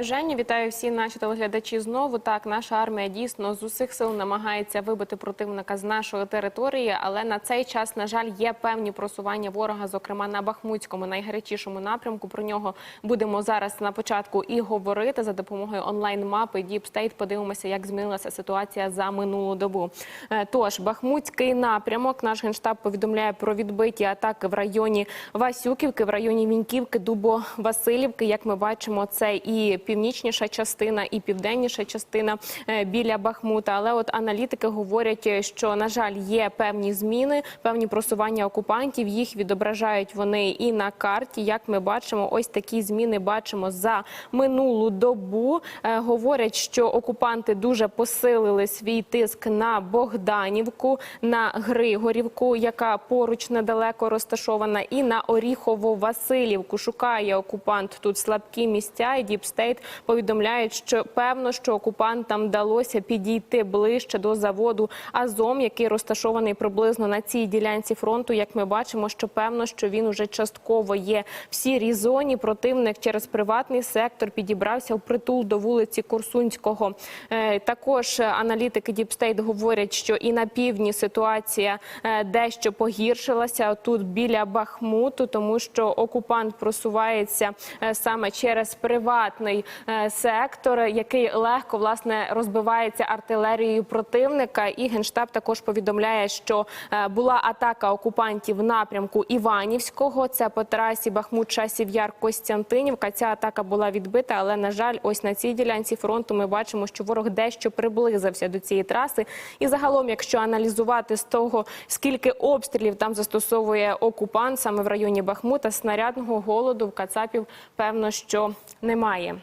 Женю, вітаю всі наші телеглядачі. Знову так, наша армія дійсно з усіх сил намагається вибити противника з нашої території, але на цей час, на жаль, є певні просування ворога, зокрема на Бахмутському, найгарячішому напрямку. Про нього будемо зараз на початку і говорити за допомогою онлайн-мапи Deep State. Подивимося, як змінилася ситуація за минулу добу. Е, Тож Бахмутський напрямок, наш генштаб повідомляє про відбиті атаки в районі Васюківки, в районі Міньківки, Дубо-Василівки. Як ми бачимо, це і північніша частина, і південніша частина е, біля Бахмута. Але от аналітики говорять, е, що на жаль є певні зміни, певні просування окупантів. Їх відображають вони і на карті. Як ми бачимо, ось такі зміни бачимо за минулу добу. Е, Говорять, що окупанти дуже посилили свій тиск на Богданівку, на Григорівку, яка поруч недалеко розташована, і на Оріхово-Василівку. Шукає окупант тут слабкі місця. І Діпстейт повідомляють, що певно, що окупантам вдалося підійти ближче до заводу Азом, який розташований приблизно на цій ділянці фронту. Як ми бачимо, що певно, що він уже частково є в сірій зоні. Противник через приватний сектор підібрався в притул до вулиці Корсунського. Е, Також аналітики Діпстейт говорять, що і на півдні ситуація е, дещо погіршилася тут біля Бахмуту, тому що окупант просувається е, саме через приватний е, сектор, який легко власне розбивається артилерією противника. І генштаб також повідомляє, що е, була атака окупантів в напрямку Іванівського. Це по трасі Бахмут, Часів Яр, Костянтинівка. Ця атака була відбита, але на жаль, ось на цій ділянці фронту ми бачимо, що ворог дещо приблизився до цієї траси. І загалом, якщо аналізувати з того, скільки обстрілів там застосовує окупант саме в районі Бахмута, снарядного голоду в Кацапів певно, що немає.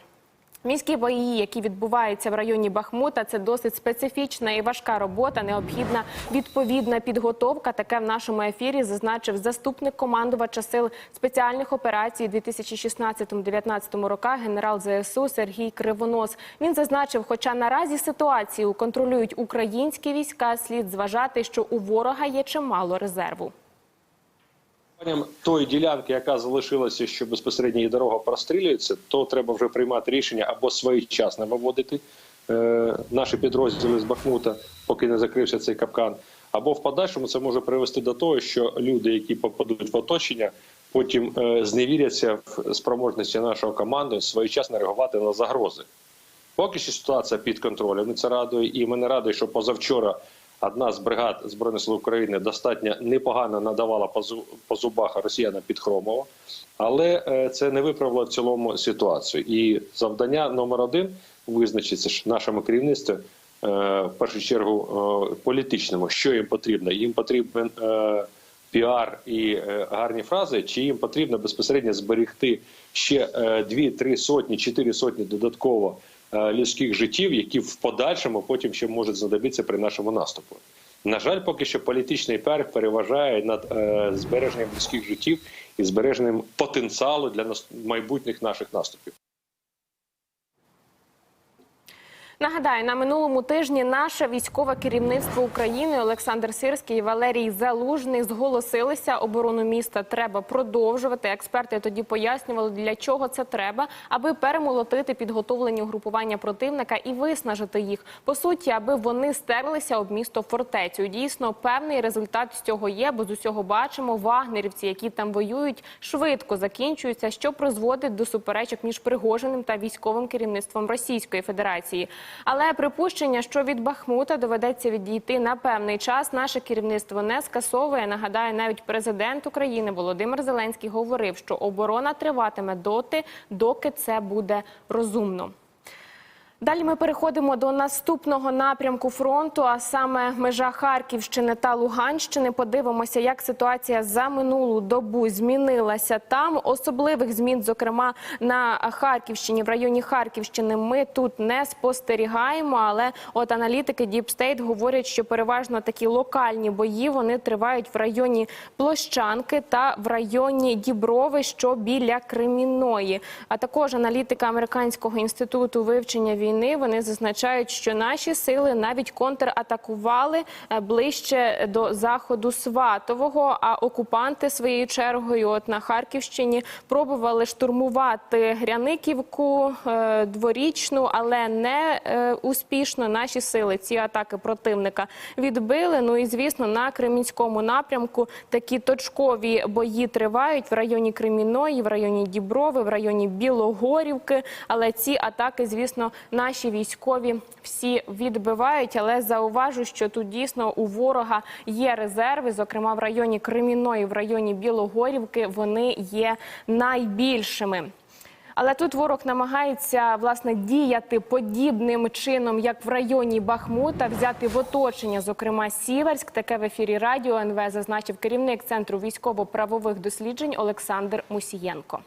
Міські бої, які відбуваються в районі Бахмута, це досить специфічна і важка робота. Необхідна відповідна підготовка. Таке в нашому ефірі зазначив заступник командувача сил спеціальних операцій у 2016-2019 роках генерал ЗСУ Сергій Кривонос. Він зазначив, хоча наразі ситуацію контролюють українські війська, слід зважати, що у ворога є чимало резерву. Тої ділянки, яка залишилася, що безпосередньо дорога прострілюється, то треба вже приймати рішення або своєчасно виводити е, наші підрозділи з Бахмута, поки не закрився цей капкан, або в подальшому це може привести до того, що люди, які попадуть в оточення, потім е, зневіряться в спроможності нашого команди своєчасно реагувати на загрози. Поки що ситуація під контролем. Це радує, і мене радує, що позавчора одна з бригад збройних сил України достатньо непогано надавала по зу- зубах росіянам під Хромово, але е, це не виправило в цілому ситуацію. І завдання номер один визначиться ж нашому керівництву. е, В першу чергу е, політичному, що їм потрібно. Їм потрібен піар і гарні фрази, чи їм потрібно безпосередньо зберегти ще е, дві-три сотні, чотири сотні додатково людських життів, які в подальшому потім ще можуть знадобитися при нашому наступу. На жаль, поки що політичний пер переважає над е, збереженням людських життів і збереженням потенціалу для нас- майбутніх наших наступів. Нагадаю, на минулому тижні наше військове керівництво України Олександр Сирський і Валерій Залужний зголосилися оборону міста. Треба продовжувати. Експерти тоді пояснювали, для чого це треба, аби перемолотити підготовлені угрупування противника і виснажити їх. По суті, аби вони стерлися об місто фортецю. Дійсно, певний результат з цього є, бо з усього бачимо вагнерівці, які там воюють, швидко закінчуються, що призводить до суперечок між Пригожиним та військовим керівництвом Російської Федерації. Але припущення, що від Бахмута доведеться відійти на певний час, наше керівництво не скасовує. Нагадаю, навіть президент України Володимир Зеленський говорив, що оборона триватиме доти, доки це буде розумно. Далі ми переходимо до наступного напрямку фронту, а саме межа Харківщини та Луганщини. Подивимося, як ситуація за минулу добу змінилася там. Особливих змін, зокрема на Харківщині, в районі Харківщини, ми тут не спостерігаємо. Але от аналітики Deep State говорять, що переважно такі локальні бої вони тривають в районі Площанки та в районі Діброви, що біля Кремінної. А також аналітика Американського інституту вивчення війни війни вони зазначають, що наші сили навіть контратакували е, ближче до заходу Сватового. А окупанти своєю чергою, от на Харківщині, пробували штурмувати Гряниківку е, дворічну, але не е, успішно. Наші сили ці атаки противника відбили. Ну і звісно, на Кремінському напрямку такі точкові бої тривають в районі Креміної, в районі Діброви, в районі Білогорівки. Але ці атаки, звісно, наші військові всі відбивають. Але зауважу, що тут дійсно у ворога є резерви, зокрема в районі Креміної, в районі Білогорівки. Вони є найбільшими. Але тут ворог намагається власне діяти подібним чином, як в районі Бахмута, взяти в оточення, зокрема Сіверськ. Таке в ефірі радіо НВ зазначив керівник центру військово-правових досліджень Олександр Мусієнко.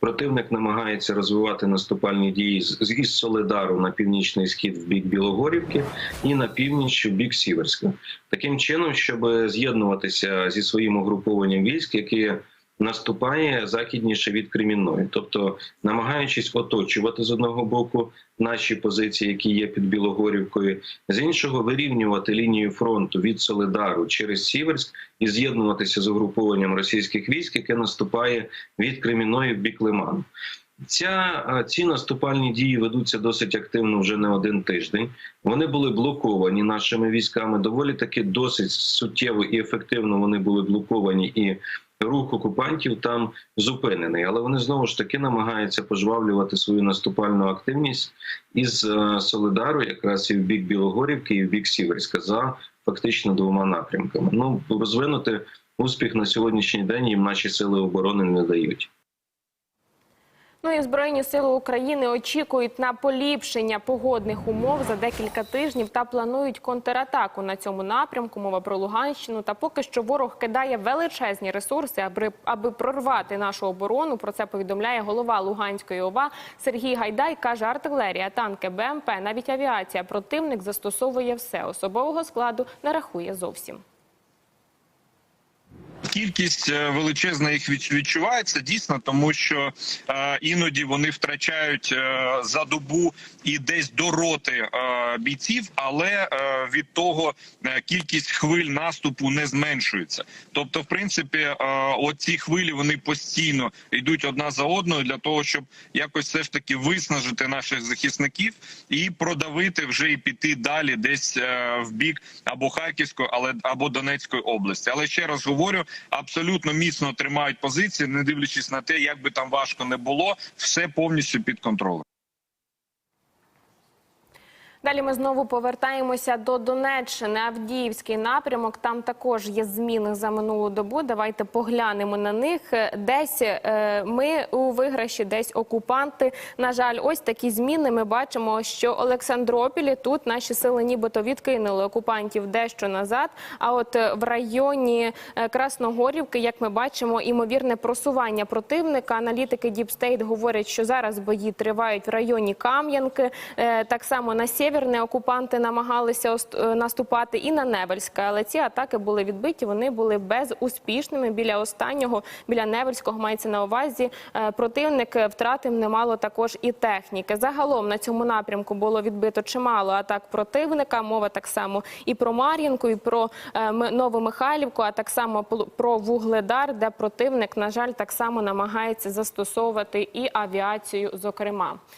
Противник намагається розвивати наступальні дії з із Соледару на північний схід в бік Білогорівки і на північ в бік Сіверська. Таким чином, щоб з'єднуватися зі своїм угрупованням військ, яке наступає західніше від Кремінної, тобто намагаючись оточувати з одного боку наші позиції, які є під Білогорівкою, з іншого вирівнювати лінію фронту від Соледару через Сіверськ і з'єднуватися з угрупованням російських військ, яке наступає від Креміної в бік Лиману. Ця ці наступальні дії ведуться досить активно вже не один тиждень. Вони були блоковані нашими військами. Доволі таки досить суттєво і ефективно вони були блоковані, і рух окупантів там зупинений. Але вони знову ж таки намагаються пожвавлювати свою наступальну активність із е, Солидару, якраз і в бік Білогорівки, і в бік Сіверська за фактично двома напрямками. Ну розвинути успіх на сьогоднішній день їм наші сили оборони не дають. Ну і збройні сили України очікують на поліпшення погодних умов за декілька тижнів та планують контратаку на цьому напрямку. Мова про Луганщину. Та поки що ворог кидає величезні ресурси, аби аби прорвати нашу оборону. Про це повідомляє голова Луганської ОВА Сергій Гайдай. каже, артилерія, танки, БМП, навіть авіація. Противник застосовує все. Особового складу не рахує зовсім. Кількість е, величезна їх відчувається дійсно, тому що е, іноді вони втрачають е, за добу і десь до роти бійців, але від того кількість хвиль наступу не зменшується. Тобто, в принципі, оці хвилі вони постійно йдуть одна за одною для того, щоб якось все ж таки виснажити наших захисників і продавити вже і піти далі, десь в бік або Харківської, але або Донецької області. Але ще раз говорю, абсолютно міцно тримають позиції, не дивлячись на те, як би там важко не було, все повністю під контролем. Далі ми знову повертаємося до Донеччини. Авдіївський напрямок. Там також є зміни за минулу добу. Давайте поглянемо на них. Десь е, ми у виграші, десь окупанти. На жаль, ось такі зміни. Ми бачимо, що Олександропілі тут наші сили нібито відкинули окупантів дещо назад. А от е, в районі е, Красногорівки, як ми бачимо, імовірне просування противника. Аналітики State говорять, що зараз бої тривають в районі Кам'янки. Так само на сєвєрне окупанти намагалися е, наступати і на Невельське, але ці атаки були відбиті. Вони були безуспішними. Біля останнього, біля Невельського мається на увазі. е, Противник втратив немало також і техніки. Загалом на цьому напрямку було відбито чимало атак противника. Мова так само і про Мар'їнку, і про е, Новомихайлівку, а так само про Вугледар, де противник, на жаль, так само намагається застосовувати і авіацію, зокрема.